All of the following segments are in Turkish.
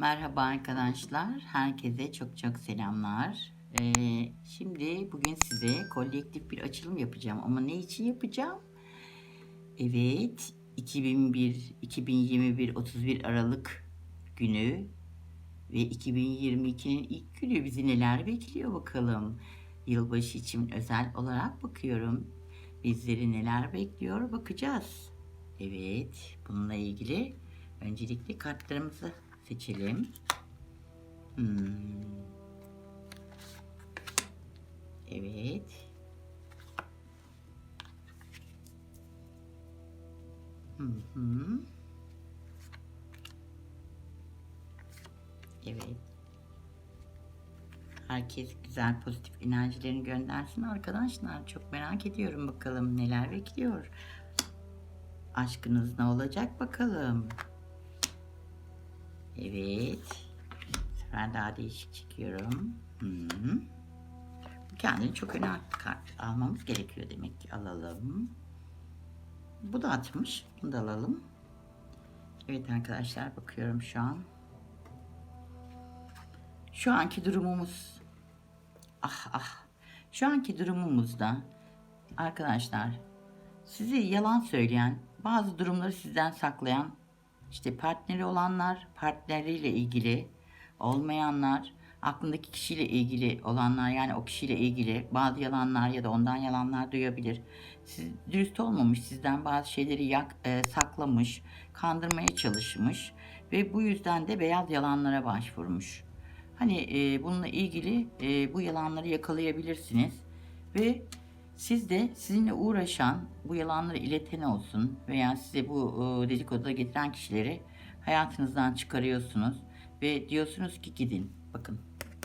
Merhaba arkadaşlar. Herkese çok çok selamlar. Ee, şimdi bugün size kolektif bir açılım yapacağım. Ama ne için yapacağım? Evet, 2001 2021 31 Aralık günü ve 2022'nin ilk günü bizi neler bekliyor bakalım. Yılbaşı için özel olarak bakıyorum. Bizleri neler bekliyor bakacağız. Evet, bununla ilgili öncelikle kartlarımızı seçelim. Hmm. Evet. Hı hı. Evet. Herkes güzel pozitif enerjilerini göndersin arkadaşlar. Çok merak ediyorum bakalım neler bekliyor. Aşkınız ne olacak bakalım. Evet. Sefer daha değişik çekiyorum. Hmm. Bu kendini çok kart almamız gerekiyor demek ki. Alalım. Bu da atmış. Bunu da alalım. Evet arkadaşlar bakıyorum şu an. Şu anki durumumuz ah ah şu anki durumumuzda arkadaşlar sizi yalan söyleyen bazı durumları sizden saklayan işte partneri olanlar partneriyle ilgili olmayanlar aklındaki kişiyle ilgili olanlar yani o kişiyle ilgili bazı yalanlar ya da ondan yalanlar duyabilir. Siz dürüst olmamış, sizden bazı şeyleri yak, e, saklamış, kandırmaya çalışmış ve bu yüzden de beyaz yalanlara başvurmuş. Hani e, bununla ilgili e, bu yalanları yakalayabilirsiniz ve siz de sizinle uğraşan, bu yalanları ileten olsun veya size bu e, dedikoduda getiren kişileri hayatınızdan çıkarıyorsunuz ve diyorsunuz ki gidin. Bakın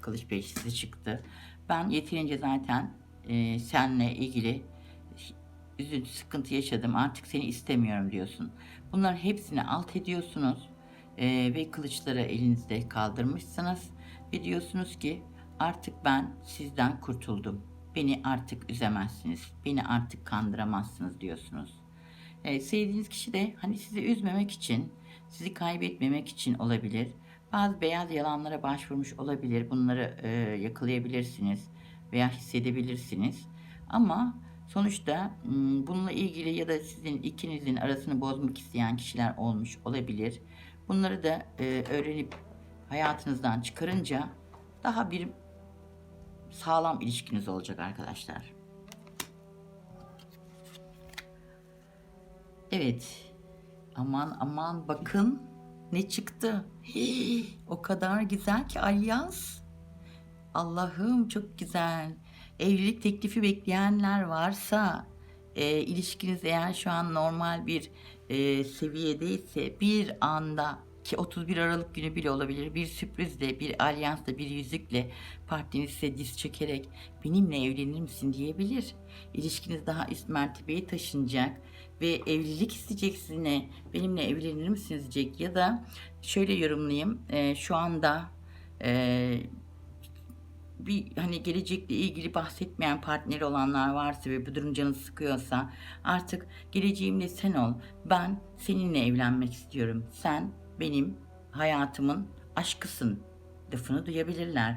Kılıç Bey size çıktı. Ben yeterince zaten e, seninle ilgili üzüntü, sıkıntı yaşadım. Artık seni istemiyorum diyorsun. Bunların hepsini alt ediyorsunuz e, ve kılıçları elinizde kaldırmışsınız ve diyorsunuz ki artık ben sizden kurtuldum. Beni artık üzemezsiniz. Beni artık kandıramazsınız diyorsunuz. E, sevdiğiniz kişi de hani sizi üzmemek için, sizi kaybetmemek için olabilir. Bazı beyaz yalanlara başvurmuş olabilir. Bunları e, yakalayabilirsiniz veya hissedebilirsiniz. Ama sonuçta m, bununla ilgili ya da sizin ikinizin arasını bozmak isteyen kişiler olmuş olabilir. Bunları da e, öğrenip hayatınızdan çıkarınca daha bir sağlam ilişkiniz olacak arkadaşlar. Evet. Aman aman bakın ne çıktı. Hii, o kadar güzel ki alyans. Allah'ım çok güzel. Evlilik teklifi bekleyenler varsa e, ilişkiniz eğer şu an normal bir e, seviyedeyse bir anda ki 31 Aralık günü bile olabilir bir sürprizle bir alyansla bir yüzükle partneriz size diz çökerek benimle evlenir misin diyebilir. İlişkiniz daha üst mertebeye taşınacak ve evlilik isteyecek sizinle benimle evlenir misiniz diyecek ya da şöyle yorumlayayım e, şu anda e, bir hani gelecekle ilgili bahsetmeyen partneri olanlar varsa ve bu durum canı sıkıyorsa artık geleceğimle sen ol. Ben seninle evlenmek istiyorum. Sen benim hayatımın aşkısın lafını duyabilirler.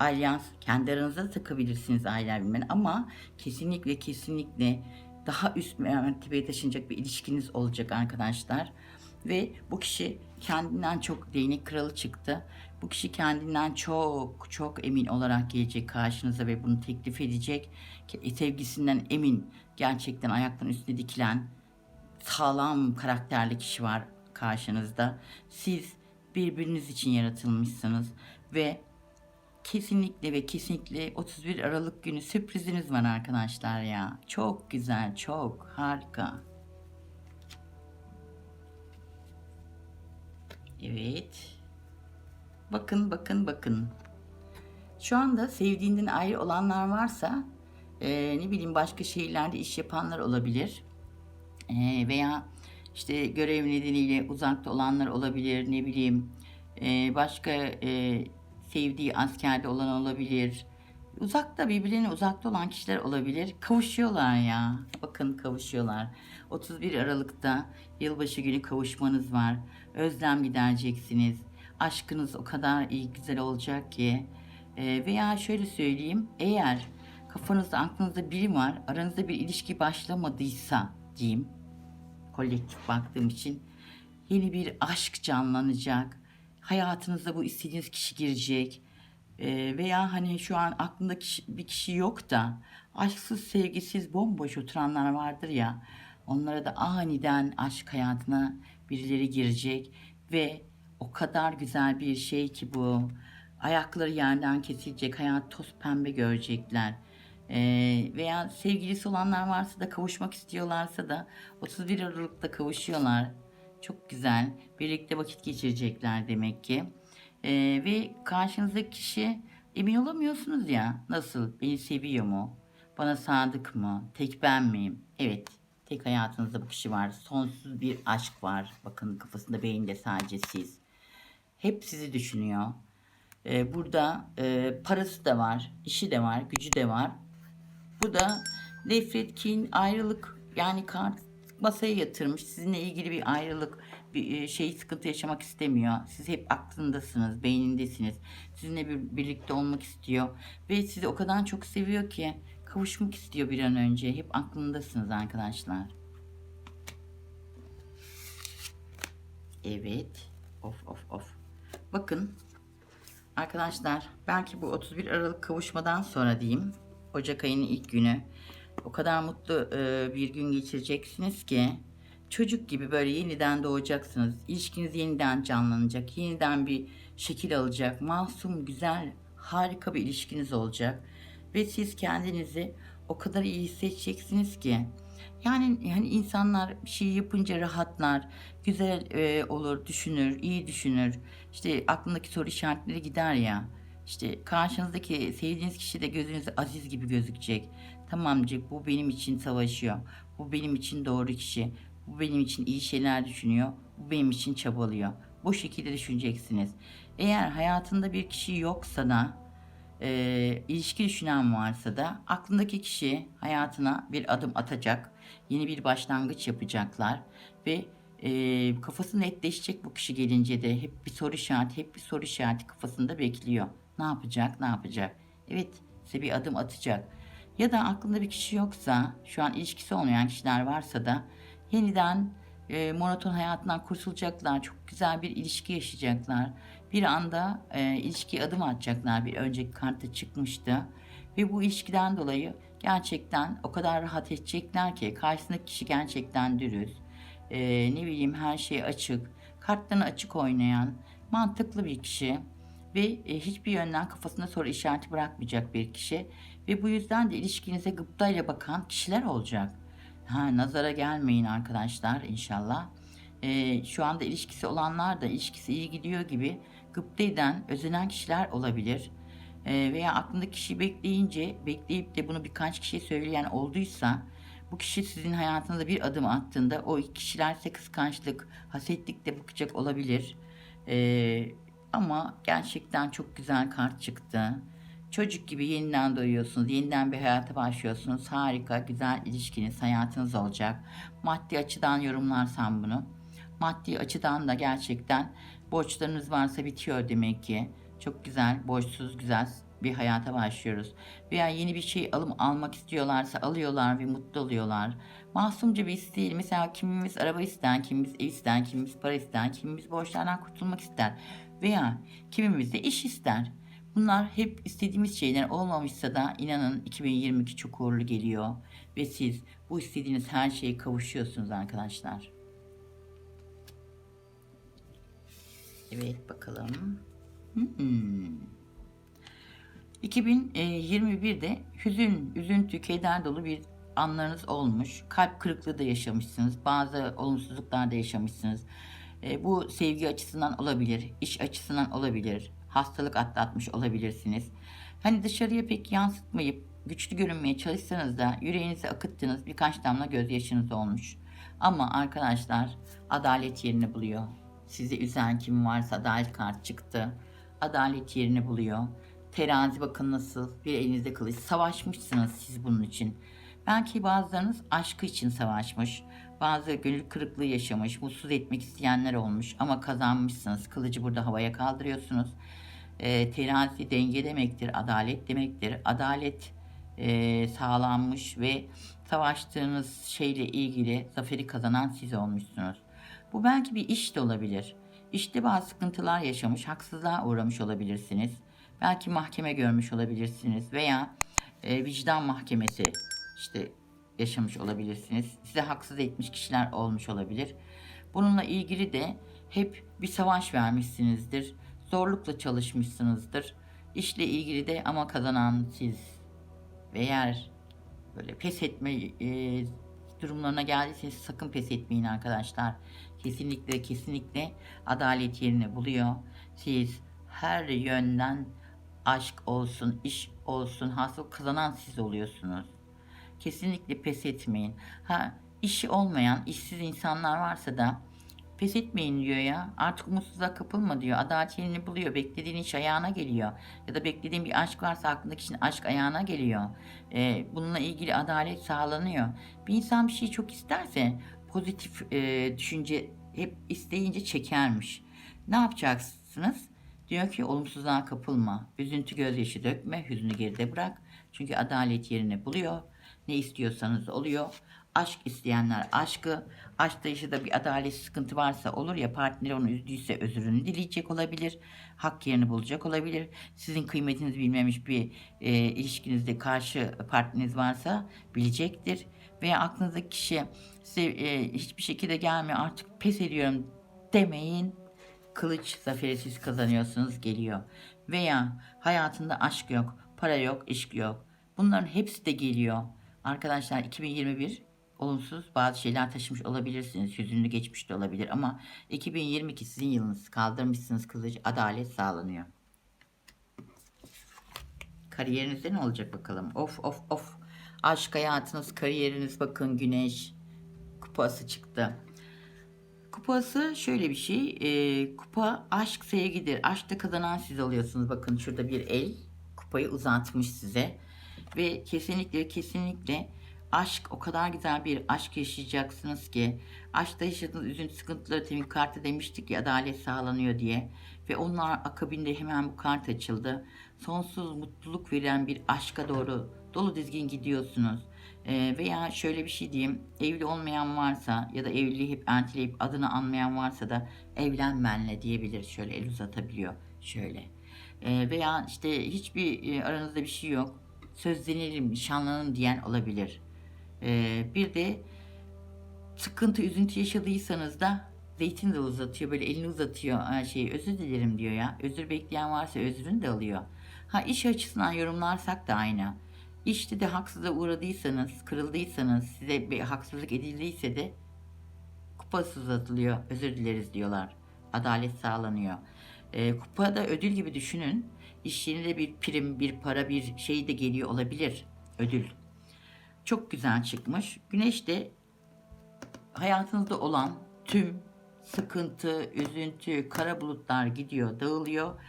Alyans kendi aranızda takabilirsiniz aileler bilmem ama kesinlikle kesinlikle daha üst mertebeye taşınacak bir ilişkiniz olacak arkadaşlar. Ve bu kişi kendinden çok değnek kralı çıktı. Bu kişi kendinden çok çok emin olarak gelecek karşınıza ve bunu teklif edecek. Sevgisinden emin, gerçekten ayakların üstüne dikilen sağlam karakterli kişi var karşınızda. Siz birbiriniz için yaratılmışsınız ve kesinlikle ve kesinlikle 31 Aralık günü sürpriziniz var arkadaşlar ya. Çok güzel, çok harika. Evet. Bakın, bakın, bakın. Şu anda sevdiğinden ayrı olanlar varsa e, ne bileyim başka şehirlerde iş yapanlar olabilir. E, veya işte görev nedeniyle uzakta olanlar olabilir. Ne bileyim e, başka e, sevdiği askerde olan olabilir. Uzakta birbirine uzakta olan kişiler olabilir. Kavuşuyorlar ya. Bakın kavuşuyorlar. 31 Aralık'ta yılbaşı günü kavuşmanız var. Özlem gidereceksiniz. aşkınız o kadar iyi güzel olacak ki. Ee, veya şöyle söyleyeyim, eğer kafanızda aklınızda biri var, aranızda bir ilişki başlamadıysa diyeyim, kolektif baktığım için yeni bir aşk canlanacak. Hayatınıza bu istediğiniz kişi girecek. Ee, veya hani şu an aklında kişi- bir kişi yok da aşksız, sevgisiz, bomboş oturanlar vardır ya. Onlara da aniden aşk hayatına birileri girecek ve o kadar güzel bir şey ki bu. Ayakları yerden kesilecek, hayat toz pembe görecekler. Ee, veya sevgilisi olanlar varsa da kavuşmak istiyorlarsa da 31 Aralık'ta kavuşuyorlar. Çok güzel. Birlikte vakit geçirecekler demek ki. Ee, ve karşınızdaki kişi emin olamıyorsunuz ya. Nasıl? Beni seviyor mu? Bana sadık mı? Tek ben miyim? Evet. Tek hayatınızda bu kişi var. Sonsuz bir aşk var. Bakın kafasında beyinde sadece siz. Hep sizi düşünüyor. Ee, burada e, parası da var, işi de var, gücü de var. Bu da nefret, kin, ayrılık yani kart masaya yatırmış. Sizinle ilgili bir ayrılık, bir e, şey sıkıntı yaşamak istemiyor. Siz hep aklındasınız, beynindesiniz. Sizinle bir, birlikte olmak istiyor. Ve sizi o kadar çok seviyor ki kavuşmak istiyor bir an önce. Hep aklındasınız arkadaşlar. Evet. Of of of. Bakın Arkadaşlar belki bu 31 Aralık kavuşmadan sonra diyeyim Ocak ayının ilk günü o kadar mutlu e, bir gün geçireceksiniz ki çocuk gibi böyle yeniden doğacaksınız. İlişkiniz yeniden canlanacak. Yeniden bir şekil alacak. Masum, güzel, harika bir ilişkiniz olacak. Ve siz kendinizi o kadar iyi hissedeceksiniz ki yani yani insanlar bir şey yapınca rahatlar, güzel e, olur, düşünür, iyi düşünür. İşte aklındaki soru işaretleri gider ya. İşte karşınızdaki sevdiğiniz kişi de gözünüze aziz gibi gözükecek. Tamamcık bu benim için savaşıyor. Bu benim için doğru kişi. Bu benim için iyi şeyler düşünüyor. Bu benim için çabalıyor. Bu şekilde düşüneceksiniz. Eğer hayatında bir kişi yoksa da e, ilişki düşünen varsa da aklındaki kişi hayatına bir adım atacak. Yeni bir başlangıç yapacaklar ve e, kafası netleşecek bu kişi gelince de hep bir soru işareti, hep bir soru işareti kafasında bekliyor. Ne yapacak, ne yapacak? Evet, size bir adım atacak. Ya da aklında bir kişi yoksa, şu an ilişkisi olmayan kişiler varsa da yeniden e, monoton hayatından kurtulacaklar. Çok güzel bir ilişki yaşayacaklar. Bir anda e, ilişkiye adım atacaklar. Bir önceki kartta çıkmıştı. Ve bu ilişkiden dolayı gerçekten o kadar rahat edecekler ki karşısındaki kişi gerçekten dürüst. E, ne bileyim her şey açık. Kartlarını açık oynayan, mantıklı bir kişi ve e, hiçbir yönden kafasında soru işareti bırakmayacak bir kişi ve bu yüzden de ilişkinize gıptayla bakan kişiler olacak. Ha, nazara gelmeyin arkadaşlar inşallah. Ee, şu anda ilişkisi olanlar da ilişkisi iyi gidiyor gibi gıpta eden, özenen kişiler olabilir. Ee, veya aklında kişi bekleyince, bekleyip de bunu birkaç kişiye söyleyen olduysa bu kişi sizin hayatınıza bir adım attığında o kişiler size kıskançlık, hasetlik de bakacak olabilir. Ee, ama gerçekten çok güzel kart çıktı. Çocuk gibi yeniden doyuyorsunuz, yeniden bir hayata başlıyorsunuz. Harika, güzel ilişkiniz, hayatınız olacak. Maddi açıdan yorumlarsam bunu. Maddi açıdan da gerçekten borçlarınız varsa bitiyor demek ki. Çok güzel, borçsuz, güzel bir hayata başlıyoruz. Veya yeni bir şey alım almak istiyorlarsa alıyorlar ve mutlu oluyorlar. Masumca bir isteği. Mesela kimimiz araba ister, kimimiz ev ister, kimimiz para ister, kimimiz borçlardan kurtulmak ister. Veya kimimiz de iş ister. Bunlar hep istediğimiz şeyler olmamışsa da inanın 2022 çok uğurlu geliyor. Ve siz bu istediğiniz her şeye kavuşuyorsunuz arkadaşlar. Evet bakalım. Hmm. 2021'de hüzün, üzüntü, keder dolu bir anlarınız olmuş. Kalp kırıklığı da yaşamışsınız. Bazı olumsuzluklar da yaşamışsınız. E, bu sevgi açısından olabilir, iş açısından olabilir, hastalık atlatmış olabilirsiniz. Hani dışarıya pek yansıtmayıp güçlü görünmeye çalışsanız da yüreğinizi akıttığınız birkaç damla gözyaşınız olmuş. Ama arkadaşlar adalet yerini buluyor. Sizi üzen kim varsa adalet kart çıktı. Adalet yerini buluyor. Terazi bakın nasıl bir elinizde kılıç. Savaşmışsınız siz bunun için. Belki bazılarınız aşkı için savaşmış. Bazı gönül kırıklığı yaşamış, mutsuz etmek isteyenler olmuş ama kazanmışsınız. Kılıcı burada havaya kaldırıyorsunuz. E, terazi denge demektir, adalet demektir. Adalet e, sağlanmış ve savaştığınız şeyle ilgili zaferi kazanan siz olmuşsunuz. Bu belki bir iş de olabilir. İşte bazı sıkıntılar yaşamış, haksızlığa uğramış olabilirsiniz. Belki mahkeme görmüş olabilirsiniz veya e, vicdan mahkemesi işte yaşamış olabilirsiniz. Size haksız etmiş kişiler olmuş olabilir. Bununla ilgili de hep bir savaş vermişsinizdir. Zorlukla çalışmışsınızdır. İşle ilgili de ama kazanan siz ve eğer böyle pes etme e, durumlarına geldiyseniz sakın pes etmeyin arkadaşlar. Kesinlikle kesinlikle adalet yerini buluyor. Siz her yönden aşk olsun, iş olsun, hasıl kazanan siz oluyorsunuz. Kesinlikle pes etmeyin. Ha işi olmayan, işsiz insanlar varsa da pes etmeyin diyor ya. Artık umutsuzluğa kapılma diyor. Adalet yerini buluyor. Beklediğin iş ayağına geliyor. Ya da beklediğin bir aşk varsa aklındaki kişinin aşk ayağına geliyor. Ee, bununla ilgili adalet sağlanıyor. Bir insan bir şeyi çok isterse pozitif e, düşünce hep isteyince çekermiş. Ne yapacaksınız? Diyor ki olumsuzluğa kapılma. Üzüntü gözyaşı dökme. Hüznü geride bırak. Çünkü adalet yerini buluyor. Ne istiyorsanız oluyor. Aşk isteyenler aşkı, aşkta yaşadığı bir adalet sıkıntı varsa olur ya partneri onu üzdüyse özrünü dileyecek olabilir. Hak yerini bulacak olabilir. Sizin kıymetinizi bilmemiş bir e, ilişkinizde karşı partneriniz varsa bilecektir. Veya aklınızdaki kişi size e, hiçbir şekilde gelmiyor artık pes ediyorum demeyin. Kılıç zaferi siz kazanıyorsunuz geliyor. Veya hayatında aşk yok, para yok, iş yok. Bunların hepsi de geliyor. Arkadaşlar 2021 olumsuz bazı şeyler taşımış olabilirsiniz. Hüzünlü geçmiş de olabilir ama 2022 sizin yılınız. Kaldırmışsınız kılıcı. Adalet sağlanıyor. Kariyerinizde ne olacak bakalım? Of of of. Aşk hayatınız, kariyeriniz bakın güneş kupası çıktı. Kupası şöyle bir şey. e, kupa aşk sevgidir. Aşkta kazanan siz oluyorsunuz. Bakın şurada bir el kupayı uzatmış size. Ve kesinlikle kesinlikle aşk o kadar güzel bir aşk yaşayacaksınız ki aşkta yaşadığınız üzüntü sıkıntıları temin kartı demiştik ki adalet sağlanıyor diye ve onlar akabinde hemen bu kart açıldı. Sonsuz mutluluk veren bir aşka doğru dolu dizgin gidiyorsunuz. Ee, veya şöyle bir şey diyeyim evli olmayan varsa ya da evliliği hep erteleyip adını anmayan varsa da evlen benle diyebilir şöyle el uzatabiliyor şöyle. Ee, veya işte hiçbir e, aranızda bir şey yok sözlenelim, nişanlanın diyen olabilir. Ee, bir de sıkıntı, üzüntü yaşadıysanız da zeytin de uzatıyor. Böyle elini uzatıyor. Şeyi özür dilerim diyor ya. Özür bekleyen varsa özrünü de alıyor. Ha iş açısından yorumlarsak da aynı. İşte de haksızlığa uğradıysanız, kırıldıysanız, size bir haksızlık edildiyse de kupası uzatılıyor. Özür dileriz diyorlar. Adalet sağlanıyor. E, kupada ödül gibi düşünün. İş yerinde bir prim, bir para, bir şey de geliyor olabilir. Ödül. Çok güzel çıkmış. Güneş de hayatınızda olan tüm sıkıntı, üzüntü, kara bulutlar gidiyor, dağılıyor.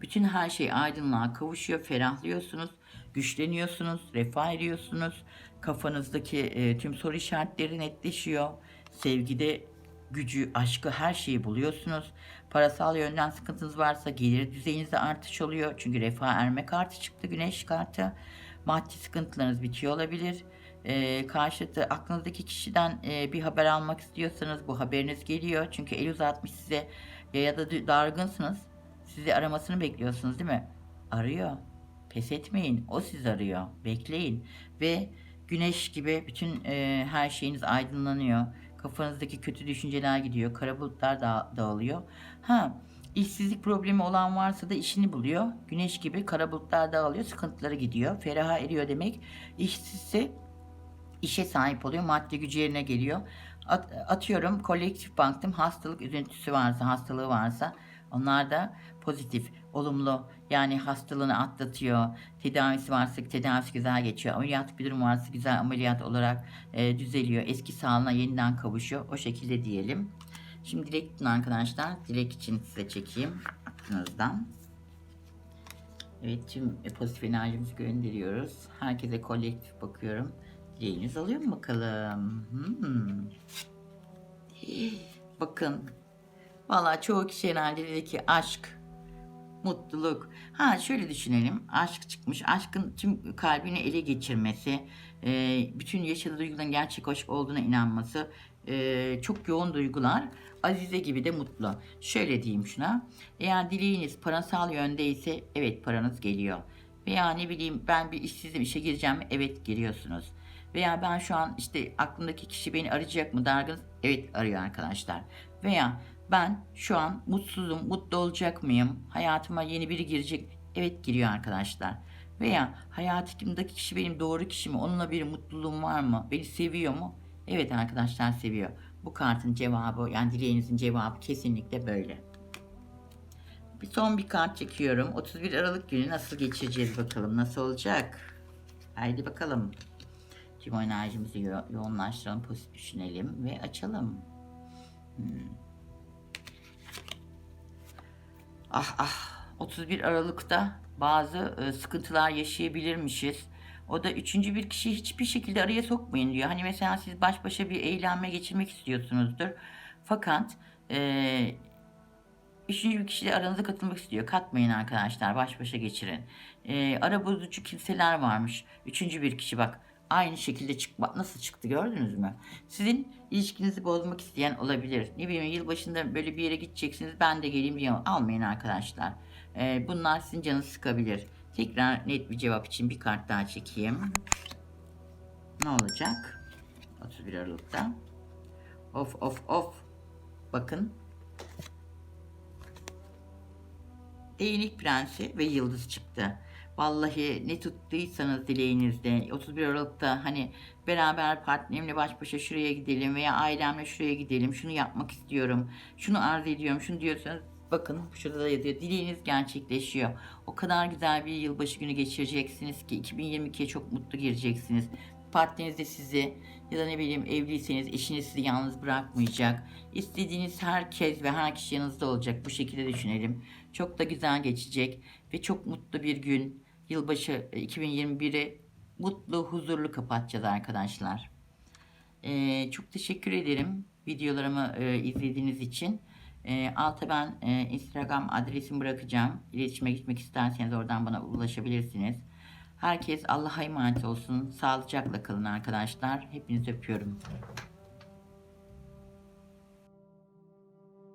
Bütün her şey aydınlığa kavuşuyor, ferahlıyorsunuz, güçleniyorsunuz, refah eriyorsunuz. Kafanızdaki e, tüm soru işaretleri netleşiyor. Sevgide gücü, aşkı, her şeyi buluyorsunuz. Parasal yönden sıkıntınız varsa gelir düzeyinizde artış oluyor. Çünkü refah erme kartı çıktı, güneş kartı. Maddi sıkıntılarınız bitiyor olabilir. Ee, karşıtı aklınızdaki kişiden e, bir haber almak istiyorsanız bu haberiniz geliyor. Çünkü el uzatmış size ya, ya da dargınsınız. Sizi aramasını bekliyorsunuz değil mi? Arıyor. Pes etmeyin. O sizi arıyor. Bekleyin. Ve güneş gibi bütün e, her şeyiniz aydınlanıyor. Kafanızdaki kötü düşünceler gidiyor. Kara bulutlar da dağılıyor. Ha, işsizlik problemi olan varsa da işini buluyor. Güneş gibi kara bulutlar dağılıyor. Sıkıntıları gidiyor. Feraha eriyor demek. İşsizse işe sahip oluyor. Maddi gücü yerine geliyor. At, atıyorum kolektif baktım hastalık üzüntüsü varsa, hastalığı varsa onlar da pozitif, olumlu yani hastalığını atlatıyor. Tedavisi varsa tedavisi güzel geçiyor. Ameliyat bir durum varsa güzel ameliyat olarak e, düzeliyor. Eski sağlığına yeniden kavuşuyor. O şekilde diyelim. Şimdi dilek tutun arkadaşlar. Dilek için size çekeyim aklınızdan. Evet tüm pozitif enerjimizi gönderiyoruz. Herkese kolektif bakıyorum. Dileğiniz alıyor mu bakalım? Hmm. Bakın. Valla çoğu kişi herhalde dedi ki aşk, mutluluk. Ha şöyle düşünelim. Aşk çıkmış. Aşkın tüm kalbini ele geçirmesi, e, bütün yaşadığı duyguların gerçek aşk olduğuna inanması, e, çok yoğun duygular. Azize gibi de mutlu. Şöyle diyeyim şuna. Eğer dileğiniz parasal yönde ise evet paranız geliyor. Veya ne bileyim ben bir işsizim işe gireceğim mi? Evet giriyorsunuz. Veya ben şu an işte aklımdaki kişi beni arayacak mı dargın? Evet arıyor arkadaşlar. Veya ben şu an mutsuzum, mutlu olacak mıyım? Hayatıma yeni biri girecek. Evet giriyor arkadaşlar. Veya hayatımdaki kişi benim doğru kişi mi? Onunla bir mutluluğum var mı? Beni seviyor mu? Evet arkadaşlar seviyor. Bu kartın cevabı yani dileğinizin cevabı kesinlikle böyle. Bir son bir kart çekiyorum. 31 Aralık günü nasıl geçireceğiz bakalım. Nasıl olacak? Haydi bakalım. Tüm enerjimizi yo- yoğunlaştıralım, pozitif düşünelim ve açalım. Hmm. Ah ah 31 Aralık'ta bazı e, sıkıntılar yaşayabilirmişiz. O da üçüncü bir kişiyi hiçbir şekilde araya sokmayın diyor. Hani mesela siz baş başa bir eğlenme geçirmek istiyorsunuzdur. Fakat e, Üçüncü bir kişi de aranıza katılmak istiyor. Katmayın arkadaşlar. Baş başa geçirin. Ee, ara bozucu kimseler varmış. Üçüncü bir kişi bak. Aynı şekilde çıkma nasıl çıktı gördünüz mü? Sizin ilişkinizi bozmak isteyen olabilir. Ne bileyim yılbaşında böyle bir yere gideceksiniz. Ben de geleyim diye almayın arkadaşlar. Ee, bunlar sizin canınızı sıkabilir. Tekrar net bir cevap için bir kart daha çekeyim. Ne olacak? 31 Aralık'ta. Of of of. Bakın Değnek Prensi ve Yıldız çıktı. Vallahi ne tuttuysanız dileğinizde 31 Aralık'ta hani beraber partnerimle baş başa şuraya gidelim veya ailemle şuraya gidelim şunu yapmak istiyorum şunu arzu ediyorum şunu diyorsanız bakın şurada da yazıyor dileğiniz gerçekleşiyor. O kadar güzel bir yılbaşı günü geçireceksiniz ki 2022'ye çok mutlu gireceksiniz. Partneriniz de sizi ya da ne bileyim evliyseniz eşiniz sizi yalnız bırakmayacak. İstediğiniz herkes ve her kişi yanınızda olacak. Bu şekilde düşünelim. Çok da güzel geçecek ve çok mutlu bir gün. Yılbaşı 2021'i mutlu, huzurlu kapatacağız arkadaşlar. Ee, çok teşekkür ederim videolarımı e, izlediğiniz için. E, alta ben e, Instagram adresimi bırakacağım. İletişime gitmek isterseniz oradan bana ulaşabilirsiniz. Herkes Allah'a emanet olsun. Sağlıcakla kalın arkadaşlar. Hepinizi öpüyorum.